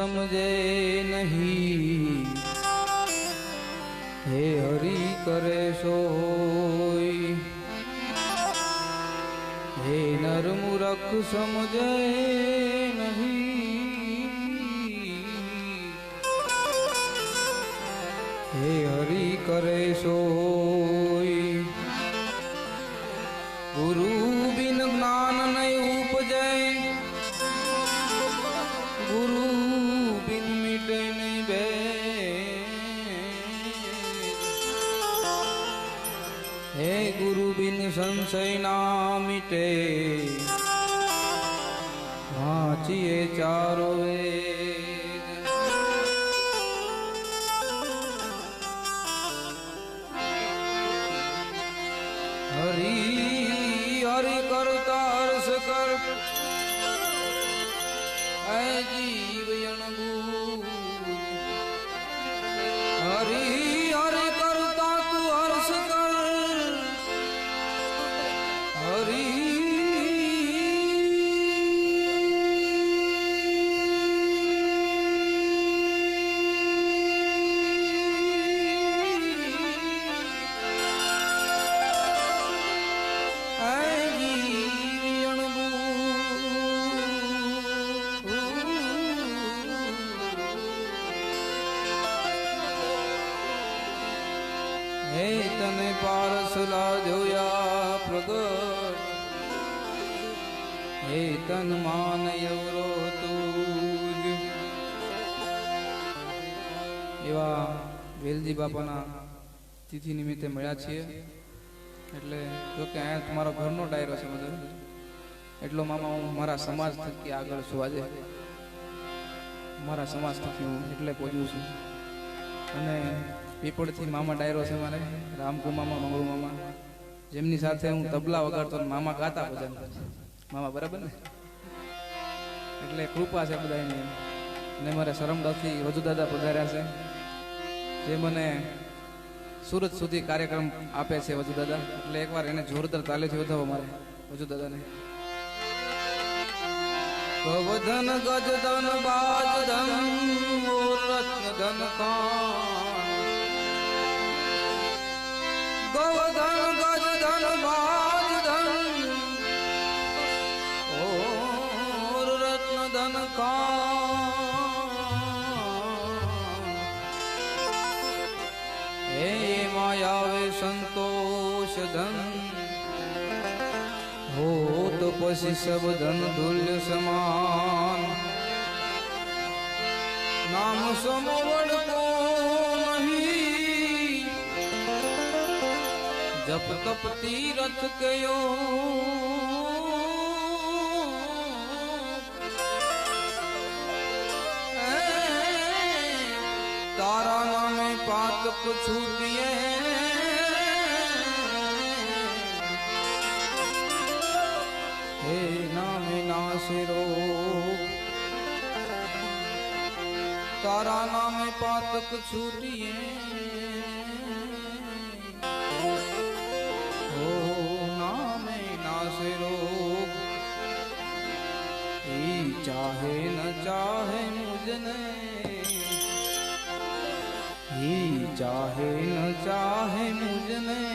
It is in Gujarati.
સમજે નહીં. હે હરી કરે સોય. હે નર મૂરખ સમજે નહીં. હે હરી કરે સોય. બિન સંશય ના મિટે વાંચીએ ચારો હરી હરી કરતા હર્ષ કર. જીવ અણબૂ હરી હરી જોયા હે તન માન યવરો તુજ એવા વેલજી બાપાના તિથિ નિમિત્તે મળ્યા છીએ. એટલે જો કે અહીંયા તમારો ઘરનો ડાયરો છે બધો. એટલો મામા હું મારા સમાજ થકી આગળ છું આજે. મારા સમાજ થકી હું એટલે પહોંચ્યું છું. અને પીપળથી મામા ડાયરો છે મારે. રામકુ મામા, મંગળુ મામા. જેમની સાથે હું તબલા વગાડતો મામા ગાતા ભજન મામા બરાબર ને? એટલે કૃપા છે બધાની ને મારે સરમદાથી વધુ દાદા પધાર્યા છે. જે મને સુરત સુધી કાર્યક્રમ આપે છે વજુ દાદા. એટલે એકવાર એને જોરદાર તાલેથી વધાવો મારે વજુ દાદાને. ગોવધન ગજધન બાજધન ઓર કા. ગોવધન કાન ગવધન ગજધન બાજધન ઓર રત્ન ધન હે માયાવે સંતોષ ધન હો તો પછી સબ ધન ધુલ્ય સમાન નામ સમવડકો તપ તીરથ કયો. તારા નામે પાતક છૂટીએ હે નામે નાશે રોગ તારા નામે પાતક છૂટીએ रोग चाहे न चाहे मुझने ही चाहे न चाहे मुझने